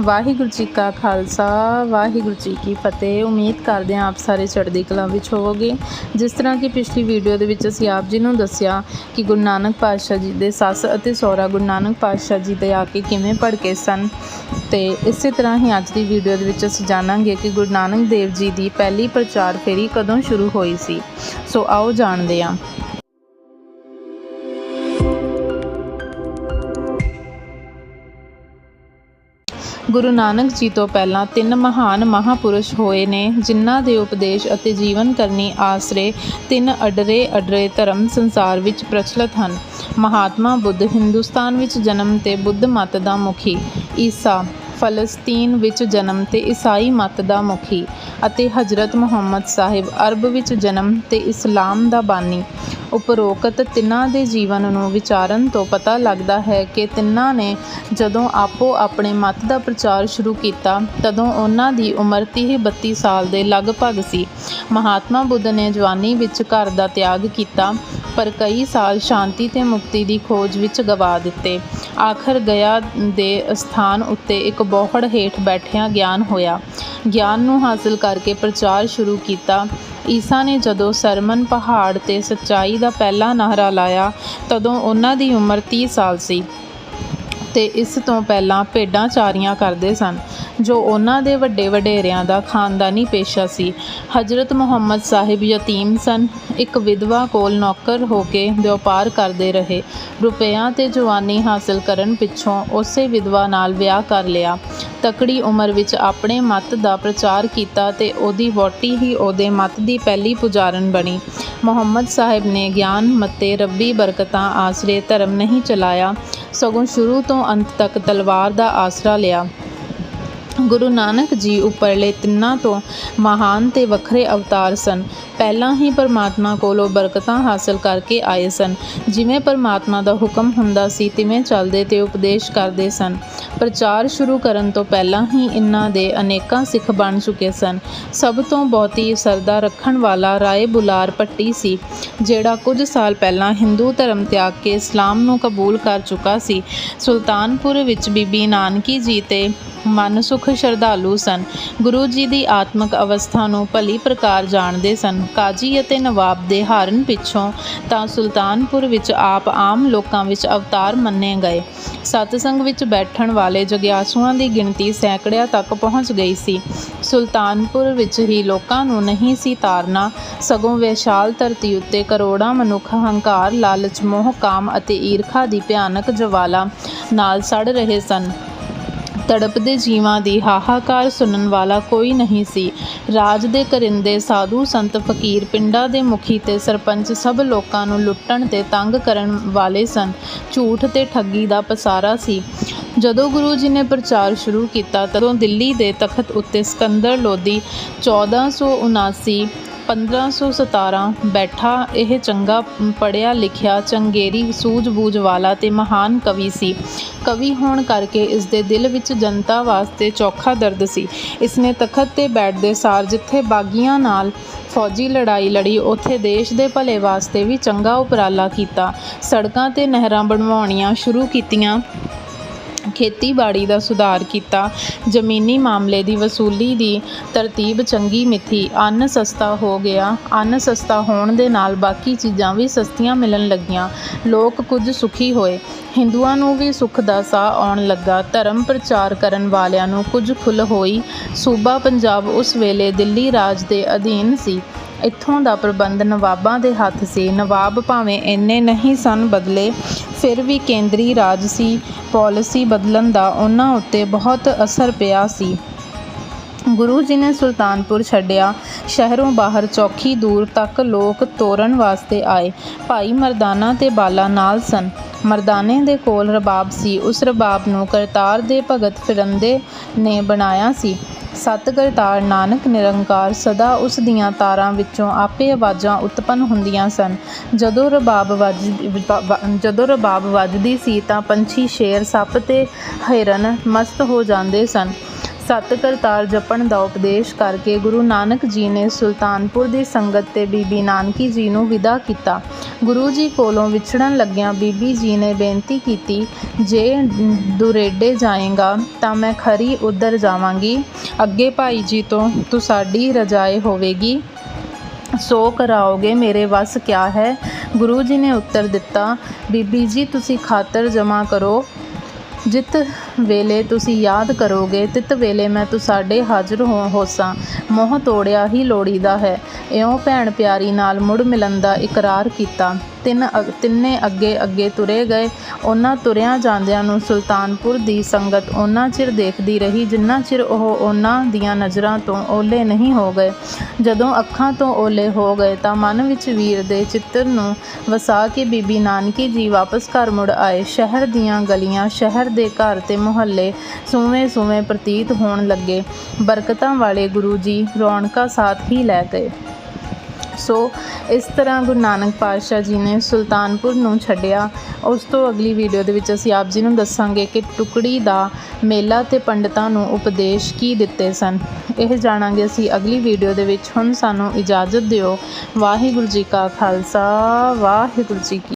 ਵਾਹਿਗੁਰੂ ਜੀ ਕਾ ਖਾਲਸਾ, ਵਾਹਿਗੁਰੂ ਜੀ ਕੀ ਫਤਿਹ। ਉਮੀਦ ਕਰਦੇ ਹਾਂ ਆਪ ਸਾਰੇ ਚੜ੍ਹਦੀ ਕਲਾ ਵਿੱਚ ਹੋਵੋਗੇ। ਜਿਸ ਤਰ੍ਹਾਂ ਕਿ ਪਿਛਲੀ ਵੀਡੀਓ ਦੇ ਵਿੱਚ ਅਸੀਂ ਆਪ ਜੀ ਨੂੰ ਦੱਸਿਆ ਕਿ ਗੁਰੂ ਨਾਨਕ ਪਾਤਸ਼ਾਹ ਜੀ ਦੇ ਸੱਸ ਅਤੇ ਸਹੁਰਾ ਗੁਰੂ ਨਾਨਕ ਪਾਤਸ਼ਾਹ ਜੀ ਦੇ ਆ ਕੇ ਕਿਵੇਂ ਭੜਕੇ ਸਨ। ਤੇ ਇਸੇ ਤਰ੍ਹਾਂ ਹੀ ਅੱਜ ਦੀ ਵੀਡੀਓ ਦੇ ਵਿੱਚ ਅਸੀਂ ਜਾਣਾਂਗੇ ਕਿ ਗੁਰੂ ਨਾਨਕ ਦੇਵ ਜੀ ਦੀ ਪਹਿਲੀ ਪ੍ਰਚਾਰ ਫੇਰੀ ਕਦੋਂ ਸ਼ੁਰੂ ਹੋਈ ਸੀ। ਸੋ ਆਓ ਜਾਣਦੇ ਹਾਂ। ਗੁਰੂ ਨਾਨਕ ਜੀ ਤੋਂ ਪਹਿਲਾਂ ਤਿੰਨ ਮਹਾਨ ਮਹਾਪੁਰਸ਼ ਹੋਏ ਨੇ, ਜਿਨ੍ਹਾਂ ਦੇ ਉਪਦੇਸ਼ ਅਤੇ ਜੀਵਨ ਕਰਨੀ ਆਸਰੇ ਤਿੰਨ ਅਡਰੇ ਅਡਰੇ ਧਰਮ ਸੰਸਾਰ ਵਿੱਚ ਪ੍ਰਚਲਿਤ ਹਨ। ਮਹਾਤਮਾ ਬੁੱਧ ਹਿੰਦੁਸਤਾਨ ਵਿੱਚ ਜਨਮ ਤੇ ਬੁੱਧ ਮਤ ਦਾ ਮੁਖੀ ਈਸਾ। ਫਲਸਤੀਨ ਵਿੱਚ ਜਨਮ ਤੇ ਈਸਾਈ ਮਤ ਦਾ ਮੁਖੀ ਅਤੇ ਹਜ਼ਰਤ ਮੁਹੰਮਦ ਸਾਹਿਬ ਅਰਬ ਵਿੱਚ ਜਨਮ ਤੇ ਇਸਲਾਮ ਦਾ ਬਾਨੀ। ਉਪਰੋਕਤ ਤਿੰਨਾਂ ਦੇ ਜੀਵਨ ਨੂੰ ਵਿਚਾਰਨ ਤੋਂ ਪਤਾ ਲੱਗਦਾ ਹੈ ਕਿ ਤਿੰਨਾਂ ਨੇ ਜਦੋਂ ਆਪੋ ਆਪਣੇ ਮਤ ਦਾ ਪ੍ਰਚਾਰ ਸ਼ੁਰੂ ਕੀਤਾ, ਤਦੋਂ ਉਹਨਾਂ ਦੀ ਉਮਰ 30 32 ਸਾਲ ਦੇ ਲਗਭਗ ਸੀ। ਮਹਾਤਮਾ ਬੁੱਧ ਨੇ ਜਵਾਨੀ ਵਿੱਚ ਘਰ ਦਾ ਤਿਆਗ ਕੀਤਾ, ਪਰ ਕਈ ਸਾਲ ਸ਼ਾਂਤੀ ਤੇ ਮੁਕਤੀ ਦੀ ਖੋਜ ਵਿੱਚ ਗਵਾ ਦਿੱਤੇ। ਆਖਰ ਗਿਆ ਦੇ ਅਸਥਾਨ ਉੱਤੇ ਇੱਕ ਬੋਹੜ ਹੇਠ ਬੈਠਿਆਂ ਗਿਆਨ ਹੋਇਆ। ਗਿਆਨ ਨੂੰ ਹਾਸਲ ਕਰਕੇ ਪ੍ਰਚਾਰ ਸ਼ੁਰੂ ਕੀਤਾ। ਈਸਾ ਨੇ ਜਦੋਂ ਸਰਮਨ ਪਹਾੜ ਤੇ ਸੱਚਾਈ ਦਾ ਪਹਿਲਾ ਨਾਹਰਾ ਲਾਇਆ, ਤਦੋਂ ਉਹਨਾਂ ਦੀ ਉਮਰ 30 ਸਾਲ ਸੀ ਤੇ ਇਸ ਤੋਂ ਪਹਿਲਾਂ ਭੇਡਾਂ ਚਾਰੀਆਂ ਕਰਦੇ ਸਨ। ਜੋ ਉਹਨਾਂ ਦੇ ਵੱਡੇ ਵਡੇਰਿਆਂ ਦਾ ਖਾਨਦਾਨੀ ਪੇਸ਼ਾ ਸੀ। ਹਜ਼ਰਤ ਮੁਹੰਮਦ ਸਾਹਿਬ ਯਤੀਮ ਸਨ। ਇੱਕ ਵਿਧਵਾ ਕੋਲ ਨੌਕਰ ਹੋ ਕੇ ਵਪਾਰ ਕਰਦੇ ਰਹੇ। ਰੁਪਿਆਂ ਤੇ ਜਵਾਨੀ ਹਾਸਲ ਕਰਨ ਪਿੱਛੋਂ ਉਸੇ ਵਿਧਵਾ ਨਾਲ ਵਿਆਹ ਕਰ ਲਿਆ। ਤਕੜੀ ਉਮਰ ਵਿੱਚ ਆਪਣੇ ਮਤ ਦਾ ਪ੍ਰਚਾਰ ਕੀਤਾ ਤੇ ਉਹਦੀ ਵਹੁਟੀ ਹੀ ਉਹਦੇ ਮਤ ਦੀ ਪਹਿਲੀ ਪੁਜਾਰਨ ਬਣੀ। ਮੁਹੰਮਦ ਸਾਹਿਬ ਨੇ ਗਿਆਨ ਮਤੇ ਰੱਬੀ ਬਰਕਤਾਂ ਆਸਰੇ ਧਰਮ ਨਹੀਂ ਚਲਾਇਆ। ਸਗੋਂ ਸ਼ੁਰੂ ਤੋਂ ਅੰਤ ਤੱਕ ਤਲਵਾਰ ਦਾ ਆਸਰਾ ਲਿਆ। ਗੁਰੂ ਨਾਨਕ ਜੀ ਉੱਪਰਲੇ ਤਿੰਨਾਂ ਤੋਂ ਮਹਾਨ ਤੇ ਵੱਖਰੇ ਅਵਤਾਰ ਸਨ। ਪਹਿਲਾਂ ਹੀ ਪਰਮਾਤਮਾ ਕੋਲੋਂ ਬਰਕਤਾਂ ਹਾਸਲ ਕਰਕੇ ਆਏ ਸਨ। ਜਿਵੇਂ ਪਰਮਾਤਮਾ ਦਾ ਹੁਕਮ ਹੁੰਦਾ ਸੀ, ਤਿਵੇਂ ਚੱਲਦੇ ਤੇ ਉਪਦੇਸ਼ ਕਰਦੇ ਸਨ। ਪ੍ਰਚਾਰ ਸ਼ੁਰੂ ਕਰਨ ਤੋਂ ਪਹਿਲਾਂ ਹੀ ਇਨ੍ਹਾਂ ਦੇ ਅਨੇਕਾਂ ਸਿੱਖ ਬਣ ਚੁੱਕੇ ਸਨ। ਸਭ ਤੋਂ ਬਹੁਤੀ ਸਰਦਾ ਰੱਖਣ ਵਾਲਾ ਰਾਏ ਬੁਲਾਰ ਪੱਟੀ ਸੀ, ਜਿਹੜਾ ਕੁਝ ਸਾਲ ਪਹਿਲਾਂ ਹਿੰਦੂ ਧਰਮ ਤਿਆਗ ਕੇ ਇਸਲਾਮ ਨੂੰ ਕਬੂਲ ਕਰ ਚੁੱਕਾ ਸੀ। ਸੁਲਤਾਨਪੁਰ ਵਿੱਚ ਬੀਬੀ ਨਾਨਕੀ ਜੀ ਤੇ ਮਨ ਮਨਸੁਖ ਸ਼ਰਧਾਲੂ ਸਨ। ਗੁਰੂ ਜੀ ਦੀ ਆਤਮਿਕ ਅਵਸਥਾ ਨੂੰ ਭਲੀ ਪ੍ਰਕਾਰ ਜਾਣਦੇ ਸਨ। ਕਾਜੀ ਅਤੇ ਨਵਾਬ ਦੇ ਹਾਰਨ ਪਿੱਛੋਂ ਤਾਂ ਸੁਲਤਾਨਪੁਰ ਵਿੱਚ ਆਪ ਆਮ ਲੋਕਾਂ ਵਿੱਚ ਅਵਤਾਰ ਮੰਨੇ ਗਏ। ਸਤਸੰਗ ਵਿੱਚ ਬੈਠਣ ਵਾਲੇ ਜਗਿਆਸੂਆਂ ਦੀ ਗਿਣਤੀ ਸੈਂਕੜਿਆਂ ਤੱਕ ਪਹੁੰਚ ਗਈ ਸੀ। ਸੁਲਤਾਨਪੁਰ ਵਿੱਚ ਹੀ ਲੋਕਾਂ ਨੂੰ ਨਹੀਂ ਸੀ ਤਾਰਨਾ, ਸਗੋਂ ਵਿਸ਼ਾਲ ਧਰਤੀ ਉੱਤੇ ਕਰੋੜਾਂ ਮਨੁੱਖ ਹੰਕਾਰ, ਲਾਲਚ, ਮੋਹ, ਕਾਮ ਅਤੇ ਈਰਖਾ ਦੀ ਭਿਆਨਕ ਜਵਾਲਾ ਨਾਲ ਸੜ ਰਹੇ ਸਨ। ਤੜਪਦੇ ਜੀਵਾਂ ਦੀ ਹਾਹਾਕਾਰ ਸੁਣਨ ਵਾਲਾ ਕੋਈ ਨਹੀਂ ਸੀ। ਰਾਜ ਦੇ ਕਰਿੰਦੇ ਸਾਧੂ ਸੰਤ ਫਕੀਰ ਪਿੰਡਾਂ ਦੇ ਮੁਖੀ ਤੇ ਸਰਪੰਚ ਸਭ ਲੋਕਾਂ ਨੂੰ ਲੁੱਟਣ ਤੇ ਤੰਗ ਕਰਨ ਵਾਲੇ ਸਨ। ਝੂਠ ਤੇ ਠੱਗੀ ਦਾ ਪਸਾਰਾ ਸੀ। ਜਦੋਂ ਗੁਰੂ ਜੀ ਨੇ ਪ੍ਰਚਾਰ ਸ਼ੁਰੂ ਕੀਤਾ, ਤਦੋਂ ਦਿੱਲੀ ਦੇ ਤਖਤ ਉੱਤੇ ਸਿਕੰਦਰ ਲੋਧੀ 1479 1517 ਬੈਠਾ ਇਹ ਚੰਗਾ ਪੜਿਆ ਲਿਖਿਆ ਚੰਗੇਰੀ ਸੂਝ-ਬੂਝ ਵਾਲਾ ਤੇ ਮਹਾਨ ਕਵੀ ਸੀ। ਕਵੀ ਹੋਣ ਕਰਕੇ ਇਸ ਦੇ ਦਿਲ ਵਿੱਚ ਜਨਤਾ ਵਾਸਤੇ ਚੌਖਾ ਦਰਦ ਸੀ। ਇਸ ਨੇ ਤਖਤ ਤੇ ਬੈਠਦੇ ਸਾਰ ਜਿੱਥੇ ਬਾਗੀਆਂ ਨਾਲ ਫੌਜੀ ਲੜਾਈ ਲੜੀ, ਉੱਥੇ ਦੇਸ਼ ਦੇ ਭਲੇ ਵਾਸਤੇ ਵੀ ਚੰਗਾ ਉਪਰਾਲਾ ਕੀਤਾ। ਸੜਕਾਂ ਤੇ ਨਹਿਰਾਂ ਬਣਵਾਉਣੀਆਂ ਸ਼ੁਰੂ ਕੀਤੀਆਂ। ਖੇਤੀਬਾੜੀ ਦਾ ਸੁਧਾਰ ਕੀਤਾ। ਜ਼ਮੀਨੀ ਮਾਮਲੇ ਦੀ ਵਸੂਲੀ ਦੀ ਤਰਤੀਬ ਚੰਗੀ ਮਿੱਥੀ। ਅੰਨ ਸਸਤਾ ਹੋ ਗਿਆ। ਅੰਨ ਸਸਤਾ ਹੋਣ ਦੇ ਨਾਲ ਬਾਕੀ ਚੀਜ਼ਾਂ ਵੀ ਸਸਤੀਆਂ ਮਿਲਣ ਲੱਗੀਆਂ। ਲੋਕ ਕੁਝ ਸੁਖੀ ਹੋਏ। ਹਿੰਦੂਆਂ ਨੂੰ ਵੀ ਸੁੱਖ ਦਾ ਸਾਹ ਆਉਣ ਲੱਗਾ। ਧਰਮ ਪ੍ਰਚਾਰ ਕਰਨ ਵਾਲਿਆਂ ਨੂੰ ਕੁਝ ਖੁੱਲ੍ਹ ਹੋਈ। ਸੂਬਾ ਪੰਜਾਬ ਉਸ ਵੇਲੇ ਦਿੱਲੀ ਰਾਜ ਦੇ ਅਧੀਨ ਸੀ। ਇੱਥੋਂ ਦਾ ਪ੍ਰਬੰਧ ਨਵਾਬਾਂ ਦੇ ਹੱਥ ਸੀ। ਨਵਾਬ ਭਾਵੇਂ ਇੰਨੇ ਨਹੀਂ ਸਨ ਬਦਲੇ, ਫਿਰ ਵੀ ਕੇਂਦਰੀ ਰਾਜ ਸੀ। ਪਾਲਿਸੀ ਬਦਲਣ ਦਾ ਉਹਨਾਂ ਉੱਤੇ ਬਹੁਤ ਅਸਰ ਪਿਆ ਸੀ। ਗੁਰੂ ਜੀ ਨੇ ਸੁਲਤਾਨਪੁਰ ਛੱਡਿਆ। ਸ਼ਹਿਰੋਂ ਬਾਹਰ ਚੌਕੀ ਦੂਰ ਤੱਕ ਲੋਕ ਤੋਰਨ ਵਾਸਤੇ ਆਏ। ਭਾਈ ਮਰਦਾਨਾ ਤੇ ਬਾਲਾ ਨਾਲ ਸਨ। ਮਰਦਾਨੇ ਦੇ ਕੋਲ ਰਬਾਬ ਸੀ। ਉਸ ਰਬਾਬ ਨੂੰ ਕਰਤਾਰ ਦੇ ਭਗਤ ਫਿਰੰਦੇ ਨੇ ਬਣਾਇਆ ਸੀ। ਸਤ ਕਰਤਾਰ ਨਾਨਕ ਨਿਰੰਕਾਰ ਸਦਾ ਉਸ ਦੀਆਂ ਤਾਰਾਂ ਵਿੱਚੋਂ ਆਪੇ ਆਵਾਜ਼ਾਂ ਉਤਪੰਨ ਹੁੰਦੀਆਂ ਸਨ। ਜਦੋਂ ਰਬਾਬ ਵੱਜ ਜਦੋਂ ਰਬਾਬ ਵੱਜਦੀ ਸੀ ਤਾਂ ਪੰਛੀ ਸ਼ੇਰ ਸੱਪ ਤੇ ਹਿਰਨ ਮਸਤ ਹੋ ਜਾਂਦੇ ਸਨ। ਸੱਤ ਕਰਤਾਰ ਜਪਣ ਦਾ ਉਪਦੇਸ਼ ਕਰਕੇ ਗੁਰੂ ਨਾਨਕ ਜੀ ਨੇ ਸੁਲਤਾਨਪੁਰ ਦੀ ਸੰਗਤ ਤੇ ਬੀਬੀ ਨਾਨਕੀ ਜੀ ਨੂੰ ਵਿਦਾ ਕੀਤਾ। ਗੁਰੂ ਜੀ ਕੋਲੋਂ ਵਿਛੜਨ ਲੱਗਿਆਂ ਬੀਬੀ ਜੀ ਨੇ ਬੇਨਤੀ ਕੀਤੀ, ਜੇ ਦੁਰੇਡੇ ਜਾਏਗਾ ਤਾਂ ਮੈਂ ਖਰੀ ਉਧਰ ਜਾਵਾਂਗੀ। ਅੱਗੇ ਭਾਈ ਜੀ ਤੋਂ ਤੂੰ ਸਾਡੀ ਰਜਾਏ ਹੋਵੇਗੀ। ਸੋ ਕਰਾਓਗੇ ਮੇਰੇ ਵੱਸ ਕਿਆ ਹੈ? ਗੁਰੂ ਜੀ ਨੇ ਉੱਤਰ ਦਿੱਤਾ, ਬੀਬੀ ਜੀ ਤੁਸੀਂ ਖਾਤਰ ਜਮਾ ਕਰੋ। ਜਿਤ ਵੇਲੇ ਤੁਸੀਂ ਯਾਦ ਕਰੋਗੇ, ਤਿਤ ਵੇਲੇ ਮੈਂ ਤੁਹਾਡੇ ਹਾਜ਼ਰ ਹੋ, ਹੋਸਾਂ। ਮੋਹ ਤੋੜਿਆ ਹੀ ਲੋੜੀਦਾ ਹੈ। ਇਉਂ ਭੈਣ ਪਿਆਰੀ ਨਾਲ ਮੁੜ ਮਿਲਣ ਦਾ ਇਕਰਾਰ ਕੀਤਾ। ਤਿੰਨ ਅ- ਤਿੰਨੇ ਅੱਗੇ ਅੱਗੇ ਤੁਰੇ ਗਏ। ਉਹਨਾਂ ਤੁਰਿਆਂ ਜਾਂਦਿਆਂ ਨੂੰ ਸੁਲਤਾਨਪੁਰ ਦੀ ਸੰਗਤ ਉਹਨਾਂ ਚਿਰ ਦੇਖਦੀ ਰਹੀ ਜਿੰਨਾ ਚਿਰ ਉਹ ਉਹਨਾਂ ਦੀਆਂ ਨਜ਼ਰਾਂ ਤੋਂ ਓਲੇ ਨਹੀਂ ਹੋ ਗਏ। ਜਦੋਂ ਅੱਖਾਂ ਤੋਂ ਓਲੇ ਹੋ ਗਏ ਤਾਂ ਮਨ ਵਿੱਚ ਵੀਰ ਦੇ ਚਿੱਤਰ ਨੂੰ ਵਸਾ ਕੇ ਬੀਬੀ ਨਾਨਕੀ ਜੀ ਵਾਪਸ ਘਰ ਮੁੜ ਆਏ। ਸ਼ਹਿਰ ਦੀਆਂ ਗਲੀਆਂ, ਸ਼ਹਿਰ ਦੇ ਘਰ ਤੇ ਮੁਹੱਲੇ ਸੂਵੇਂ ਸੂਵੇਂ ਪ੍ਰਤੀਤ ਹੋਣ ਲੱਗੇ। ਬਰਕਤਾਂ ਵਾਲੇ ਗੁਰੂ ਜੀ ਰੌਣਕਾਂ ਸਾਥ ਹੀ ਲੈ ਗਏ। ਸੋ ਇਸ ਤਰ੍ਹਾਂ ਗੁਰੂ ਨਾਨਕ ਪਾਤਸ਼ਾਹ ਜੀ ਨੇ ਸੁਲਤਾਨਪੁਰ ਨੂੰ ਛੱਡਿਆ। ਉਸ ਤੋਂ ਅਗਲੀ ਵੀਡੀਓ ਦੇ ਵਿੱਚ ਅਸੀਂ ਆਪ ਜੀ ਨੂੰ ਦੱਸਾਂਗੇ ਕਿ ਟੁਕੜੀ ਦਾ ਮੇਲਾ ਤੇ ਪੰਡਤਾਂ ਨੂੰ ਉਪਦੇਸ਼ ਕੀ ਦਿੱਤੇ ਸਨ। ਇਹ ਜਾਣਾਂਗੇ ਅਸੀਂ ਅਗਲੀ ਵੀਡੀਓ ਦੇ ਵਿੱਚ। ਹੁਣ ਸਾਨੂੰ ਇਜਾਜ਼ਤ ਦਿਓ। ਵਾਹਿਗੁਰੂ ਜੀ ਕਾ ਖਾਲਸਾ, ਵਾਹਿਗੁਰੂ ਜੀ ਕੀ